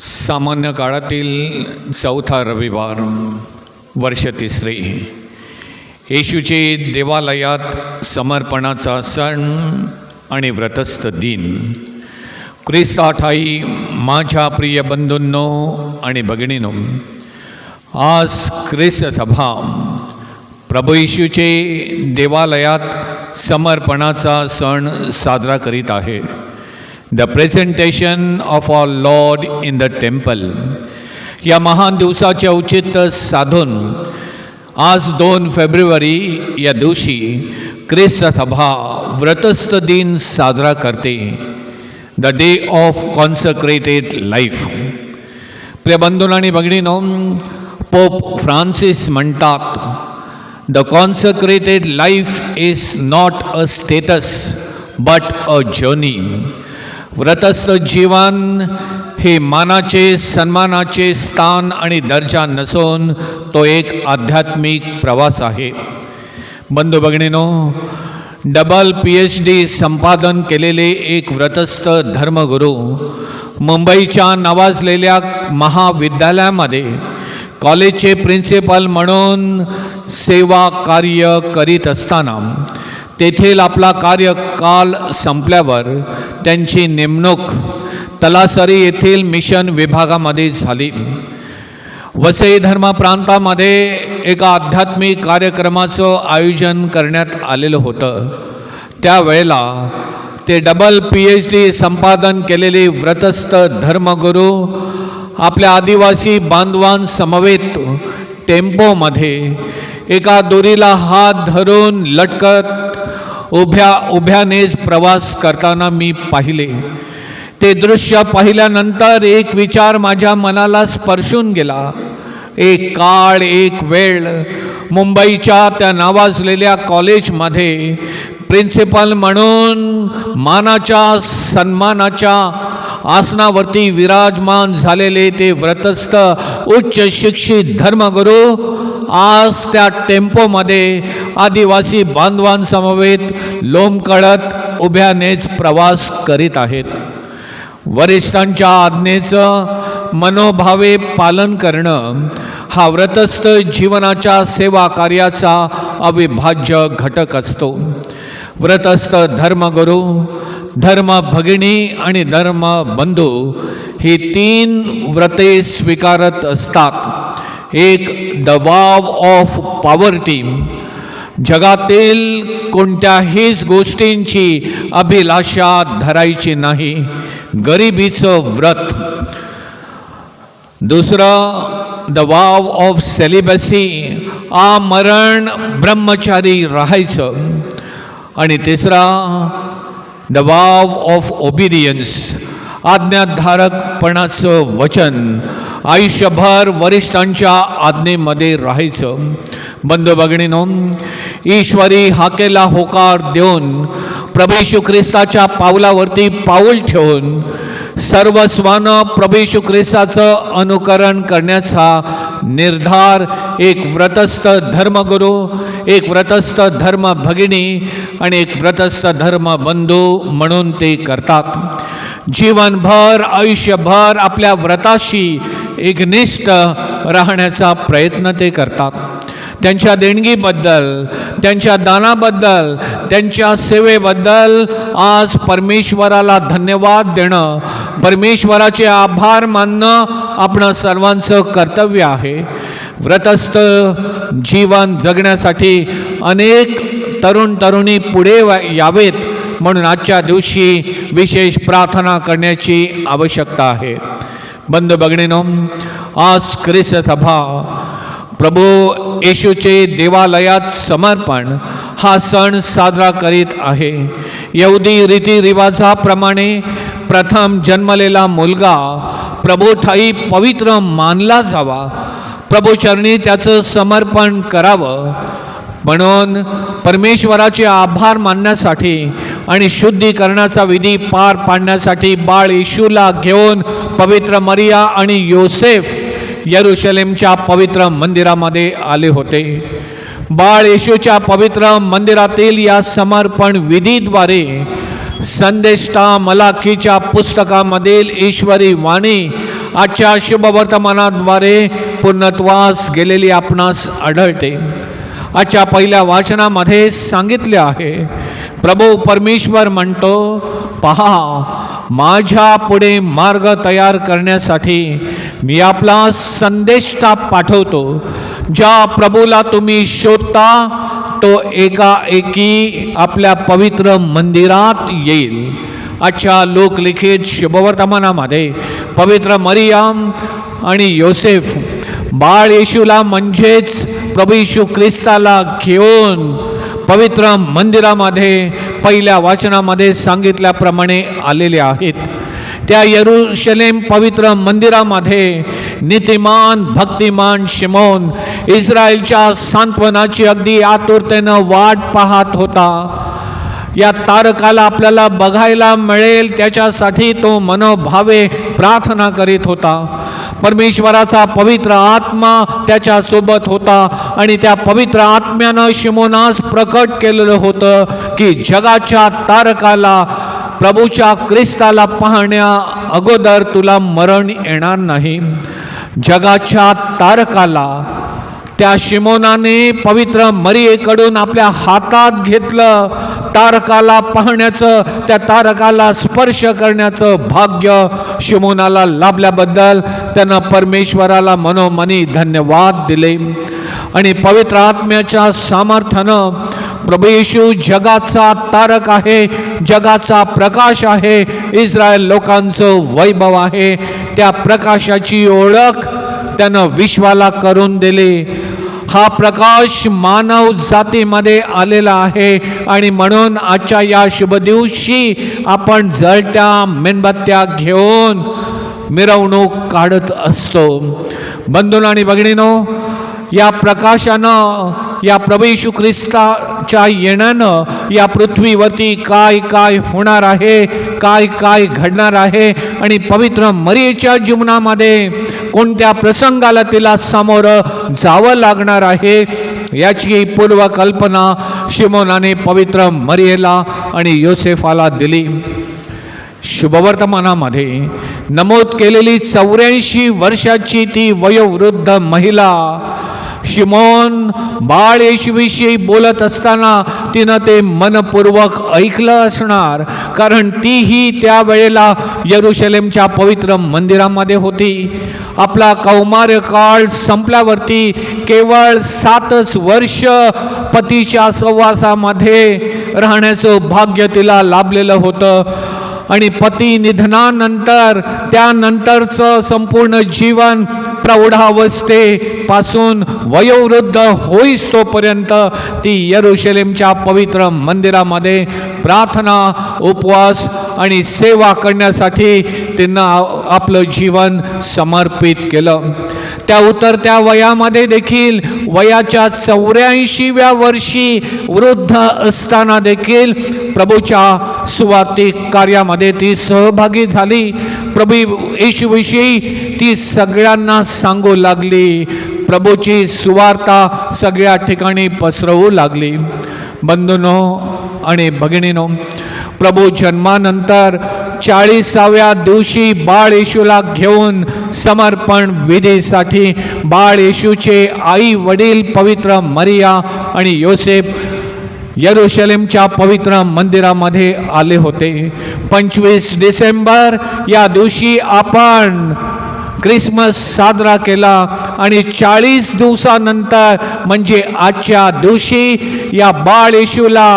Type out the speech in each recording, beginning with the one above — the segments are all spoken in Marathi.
सामान्य काळातील चौथा रविवार वर्ष तिसरे येशूचे देवालयात समर्पणाचा सण आणि व्रतस्थ दिन. ख्रिस्ताठाई माझ्या प्रिय बंधूंनो आणि भगिनीनो आज ख्रिस्त सभा प्रभू येशूचे देवालयात समर्पणाचा सण साजरा करीत आहे. The presentation of our lord in the temple या महान दिवसाचे औचित्य साधून आज दोन फेब्रुवारी या दिवशी ख्रिस्त सभा व्रतस्थ दिन साजरा करते the day of consecrated life प्रिय बंधून आणि भगिनीनो पोप फ्रान्सिस म्हणतात the consecrated life is not a status but a journey व्रतस्थ जीवन हे मानाचे सन्मानाचे स्थान आणि दर्जा नसून तो एक आध्यात्मिक प्रवास आहे. बंधू भगिनीनो डबल पी एच डी संपादन केलेले एक व्रतस्थ धर्मगुरू मुंबईच्या नावाजलेल्या महाविद्यालयामध्ये कॉलेजचे प्रिन्सिपल म्हणून सेवा कार्य करीत असताना तेथील आपला कार्यकाल संपल्यावर त्यांची नेमणूक तलासरी येथील मिशन विभागामध्ये झाली. वसई धर्म प्रांतामध्ये एका आध्यात्मिक कार्यक्रमाचं आयोजन करण्यात आलेलं होतं. त्यावेळेला ते डबल पी एच डी संपादन केलेले व्रतस्थ धर्मगुरू आपल्या आदिवासी बांधवांसमवेत टेम्पोमध्ये एका दोरीला हात धरून लटकत उभ्या उभ्यानेच प्रवास करताना मी पाहिले. ते दृश्य पाहिल्यानंतर एक विचार माझ्या मनाला स्पर्शून गेला. एक काळ एक वेळ. मुंबईच्या त्या नावाजलेल्या कॉलेजमध्ये प्रिन्सिपल म्हणून मानाच्या सन्मानाच्या आसनावरती विराजमान झालेले ते व्रतस्थ उच्च शिक्षित धर्मगुरू आज त्या टेम्पोमध्ये आदिवासी बांधवांसमवेत लोंबकळत उभ्यानेच प्रवास करीत आहेत. वरिष्ठांच्या आज्ञेचं मनोभावे पालन करणं हा व्रतस्थ जीवनाच्या सेवा कार्याचा अविभाज्य घटक असतो. व्रतस्थ धर्मगुरू धर्म भगिनी आणि धर्म बंधू ही तीन व्रते स्वीकारत असतात. एक द वाव ऑफ पॉवर्टी जगातील कोणत्याहीच गोष्टींची अभिलाषा धरायची नाही. गरिबीचं व्रत. दुसरं द वाव ऑफ सेलिबसी आमरण ब्रह्मचारी राहायचं. आणि तिसरा द वाव ऑफ ओबिडियन्स आज्ञाधारकपणाचं वचन. आयुष्यभर वरिष्ठांच्या आज्ञेमध्ये राहायचं. बंधू भगिनीनो ईश्वरी हाकेला होकार देऊन प्रभेशू ख्रिस्ताच्या पावलावरती पाऊल ठेवून सर्वस्वानं प्रभेशू ख्रिस्ताचं अनुकरण करण्याचा निर्धार एक व्रतस्थ धर्मगुरू एक व्रतस्थ धर्म भगिनी आणि एक व्रतस्थ धर्म बंधू म्हणून ते करतात. जीवनभर आयुष्यभर आपल्या व्रताशी एकनिष्ठ राहण्याचा प्रयत्न ते करतात. त्यांच्या देणगीबद्दल त्यांच्या दानाबद्दल त्यांच्या सेवेबद्दल आज परमेश्वराला धन्यवाद देणं परमेश्वराचे आभार मानणं आपणं सर्वांचं कर्तव्य आहे. व्रतस्थ जीवन जगण्यासाठी अनेक तरुण तरुणी पुढे यावेत म्हणून आजच्या दिवशी विशेष प्रार्थना करण्याची आवश्यकता आहे. बंद बघणे आज ख्रिस्त सभा प्रभू येशूचे देवालयात समर्पण हा सण साजरा करीत आहे. यहुदी रीतिरिवाजाप्रमाणे प्रथम जन्मलेला मुलगा प्रभू ठाई पवित्र मानला जावा. प्रभूचरणी त्याचं समर्पण करावं. म्हणून परमेश्वराचे आभार मानण्यासाठी आणि शुद्धीकरणाचा विधी पार पाडण्यासाठी बाळ येशूला घेऊन पवित्र मरिया आणि योसेफ यरुशलेमच्या पवित्र मंदिरामध्ये आले होते. बाळ येशूच्या पवित्र मंदिरातील या समर्पण विधीद्वारे संदेष्टा मलाखीच्या पुस्तकामधील ईश्वरी वाणी आजच्या शुभवर्तमानाद्वारे पूर्णत्वास गेलेली आपणास आढळते. आजच्या पहिल्या वाचनामध्ये सांगितले आहे प्रभू परमेश्वर म्हणतो पहा माझ्या पुढे मार्ग तयार करण्यासाठी मी आपला संदेशता पाठवतो. ज्या प्रभूला तुम्ही शोधता तो एकाएकी आपल्या पवित्र मंदिरात येईल. आजच्या लोकलिखित शुभवर्तमानामध्ये पवित्र मरियाम आणि योसेफ बाळ येशूला म्हणजेच प्रभू येशू ख्रिस्ताला घेऊन पवित्र मंदिरामध्ये पहिल्या वाचनामध्ये सांगितल्याप्रमाणे आलेले आहेत. त्या यरुशलेम पवित्र मंदिरामध्ये नीतिमान भक्तिमान शिमोन इस्रायलच्या सांत्वनाची अगदी आतुरतेनं वाट पाहत होता. या तारकाला आपल्याला बघायला मिळेल. त्याच्यासाठी तो मनोभावे प्रार्थना करीत होता. परमेश्वराचा पवित्र आत्मा त्याच्यासोबत होता आणि त्या पवित्र आत्म्यानं शिमोनास प्रकट केलेलं होतं की जगाच्या तारकाला प्रभूच्या ख्रिस्ताला पाहण्या अगोदर तुला मरण येणार नाही. जगाच्या तारकाला त्या शिमोनाने पवित्र मरियेकडून आपल्या हातात घेतलं. तारकाला पाहण्याचं त्या तारकाला स्पर्श करण्याचं भाग्य शिमोनाला लाभल्याबद्दल त्यानं परमेश्वराला मनोमनी धन्यवाद दिले. आणि पवित्र आत्म्याच्या सामर्थ्यानं प्रभू येशू जगाचा तारक आहे जगाचा प्रकाश आहे इस्रायल लोकांचं वैभव आहे. त्या प्रकाशाची ओळख त्यानं विश्वाला करून दिली. हा प्रकाश मानव जातीमध्ये आलेला आहे आणि म्हणून आजच्या या शुभ दिवशी आपण जळत्या मेणबत्त्या घेऊन मिरवणूक काढत असतो. बंधून आणि भगिनीनो या प्रकाशानं या प्रभू येशू ख्रिस्ताच्या येण्यानं या पृथ्वीवरती काय काय होणार आहे काय काय घडणार आहे आणि पवित्र मरियेच्या जीवनामध्ये कोणत्या प्रसंगाला तिला सामोरं जावं लागणार आहे याची पूर्वकल्पना शिमोनाने पवित्र मरियेला आणि योसेफाला दिली. शुभवर्तमानामध्ये नमूद केलेली चौऱ्याऐंशी वर्षाची ती वयोवृद्ध महिला शिमोन बाळ येशूविषयी बोलत असताना तिनं ते मनपूर्वक ऐकलं असणार कारण तीही त्यावेळेला यरुशलेमच्या पवित्र मंदिरामध्ये होती. आपला कौमार्य काळ संपल्यावरती केवळ सातच वर्ष पतीच्या सहवासामध्ये राहण्याचं भाग्य तिला लाभलेलं होतं. आणि पती निधनानंतर त्यानंतरचं संपूर्ण जीवन प्रौढावस्थेपासून वयोवृद्ध होईस तोपर्यंत ती यरुशलेमच्या पवित्र मंदिरामध्ये प्रार्थना उपवास आणि सेवा करण्यासाठी त्यांना आपलं जीवन समर्पित केलं. त्या उतरत्या वयामध्ये देखील वयाच्या चौऱ्याऐंशीव्या वर्षी वृद्ध असताना देखील प्रभूच्या सुवातिक कार्यामध्ये ती सहभागी झाली. प्रभू येशूविषयी ती सगळ्यांना सांगू लागली प्रभूची सुवार्ता सगळ्या ठिकाणी पसरवू लागली बंधूनो आणि भगिनीनो प्रभू जन्मानंतर चाळीसाव्या दिवशी बाळ येशूला घेऊन समर्पण विधीसाठी बाळ येशूचे आई वडील पवित्र मरिया आणि योसेफ यरुशलेमच्या पवित्र मंदिरामध्ये आले होते. पंचवीस डिसेंबर या दिवशी आपण क्रिसमस साजरा केला आणि चाळीस दिवसानंतर म्हणजे आजच्या दिवशी या बाळ येशूला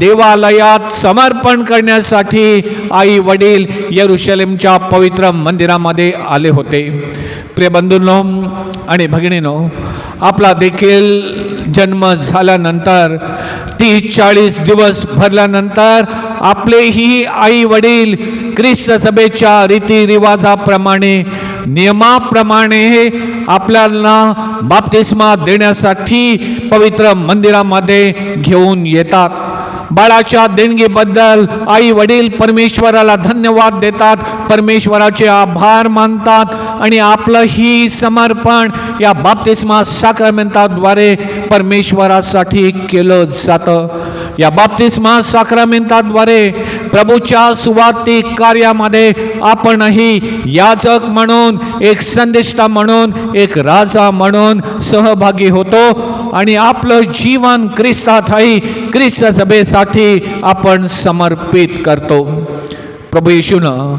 देवालयात समर्पण करण्यासाठी आई वडील यरुशलेमच्या पवित्र मंदिरामध्ये आले होते. प्रिय बंधूंनो आणि भगिनीनो आपला देखील जन्म झाल्यानंतर तीस चाळीस दिवस भरल्यानंतर आपलेही आई वडील ख्रिस्त सभेच्या रीतिरिवाजाप्रमाणे नियमाप्रमाणे आपल्याला बाप्तिस्मा देण्यासाठी पवित्र मंदिरामध्ये घेऊन येतात. बाळाच्या देणगीबद्दल आई वडील परमेश्वराला धन्यवाद देतात परमेश्वराचे आभार मानतात आणि आपलं ही समर्पण या बाप्तिस्मा साक्रमेंताद्वारे परमेश्वरासाठी केलं जातं. या बाप्तिस्मा साक्रमेंताद्वारे प्रभूच्या सुवार्तिक कार्यामध्ये आपणही याजक म्हणून एक संदेष्टा म्हणून एक राजा म्हणून सहभागी होतो. आणि आपलं जीवन ख्रिस्तातही ख्रिस्त सभेसाठी आपण समर्पित करतो. प्रभू येशूनं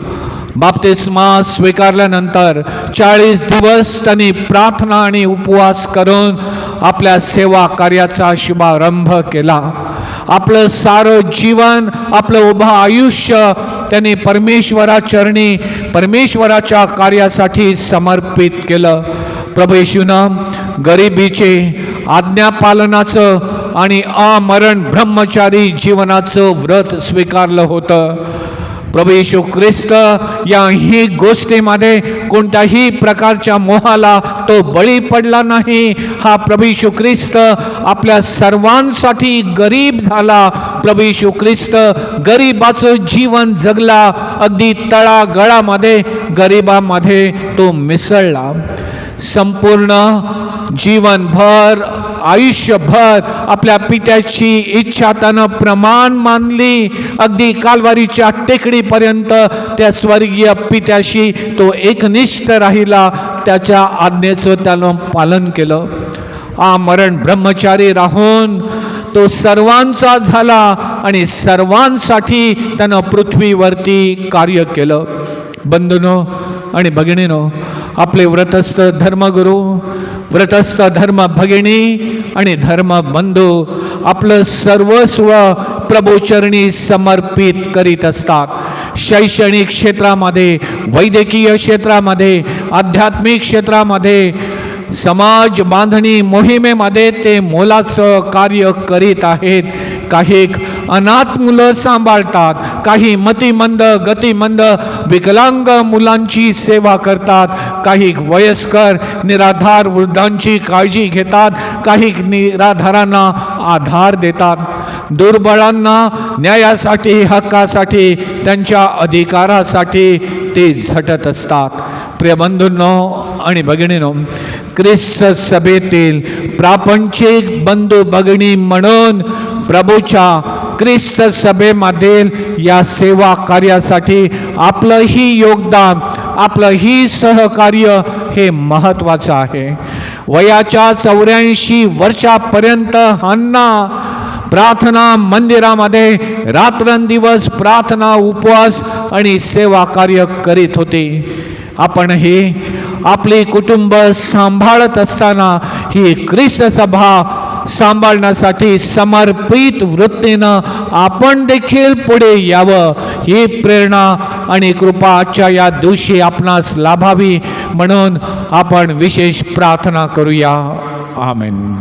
बाप्तिस्मा स्वीकारल्यानंतर चाळीस दिवस त्यांनी प्रार्थना आणि उपवास करून आपल्या सेवा कार्याचा शुभारंभ केला. आपलं सारं जीवन आपलं उभं आयुष्य त्यांनी परमेश्वराचरणी परमेश्वराच्या कार्यासाठी समर्पित केलं. प्रभू येशूनं गरिबीचे आज्ञापालनाचं आणि अमरण ब्रह्मचारी जीवनाचं व्रत स्वीकारलं होतं. प्रभू येशू ख्रिस्त याही गोष्टीमध्ये कोणत्याही प्रकारच्या मोहाला तो बळी पडला नाही. हा प्रभू येशू ख्रिस्त आपल्या सर्वांसाठी गरीब झाला. प्रभू येशू ख्रिस्त गरीबाचं जीवन जगला. अगदी तळागळामध्ये गरिबामध्ये तो मिसळला. संपूर्ण जीवनभर आयुष्यभर आपल्या पित्याची इच्छा त्यानं प्रमाण मानली. अगदी कालवारीच्या टेकडीपर्यंत त्या स्वर्गीय पित्याशी तो एकनिष्ठ राहिला. त्याच्या आज्ञेचं त्यानं पालन केलं. आमरण ब्रह्मचारी राहून तो सर्वांचा झाला आणि सर्वांसाठी त्यानं पृथ्वीवरती कार्य केलं. बंधनं आणि भगिनीनो आपले व्रतस्थ धर्मगुरू व्रतस्थ धर्म भगिनी आणि धर्म बंधू आपलं सर्वस्व प्रभूचरणी समर्पित करीत असतात. शैक्षणिक क्षेत्रामध्ये वैद्यकीय क्षेत्रामध्ये आध्यात्मिक क्षेत्रामध्ये समाज बांधणी मोहिमेमध्ये ते मोलाचं कार्य करीत आहेत. काही अनाथ मुलं सांभाळतात. काही मतिमंद गतिमंद विकलांग मुलांची सेवा करतात. काही वयस्कर निराधार वृद्धांची काळजी घेतात. काही निराधारांना आधार देतात. दुर्बळांना न्यायासाठी हक्कासाठी त्यांच्या अधिकारासाठी ते झटत असतात. प्रिय बंधूंनो आणि भगिनीनो ख्रिस्त सभेतील प्रापंचिक बंधू भगिनी म्हणून प्रभूच्या ख्रिस्त सभेमधील या सेवा कार्यासाठी आपलंही योगदान आपलंही सहकार्य हे महत्त्वाचं आहे. वयाच्या चौऱ्याऐंशी वर्षापर्यंत हन्ना प्रार्थना मंदिरामध्ये रात्रंदिवस प्रार्थना उपवास आणि सेवा कार्य करीत होते. आपण हे आपली कुटुंब सांभाळत असताना ही ख्रिस्त सभा सांभाळण्यासाठी समर्पित वृत्तीनं आपण देखील पुढे यावं ही प्रेरणा आणि कृपा आजच्या या दिवशी आपणास लाभावी म्हणून आपण विशेष प्रार्थना करूया. आमेन.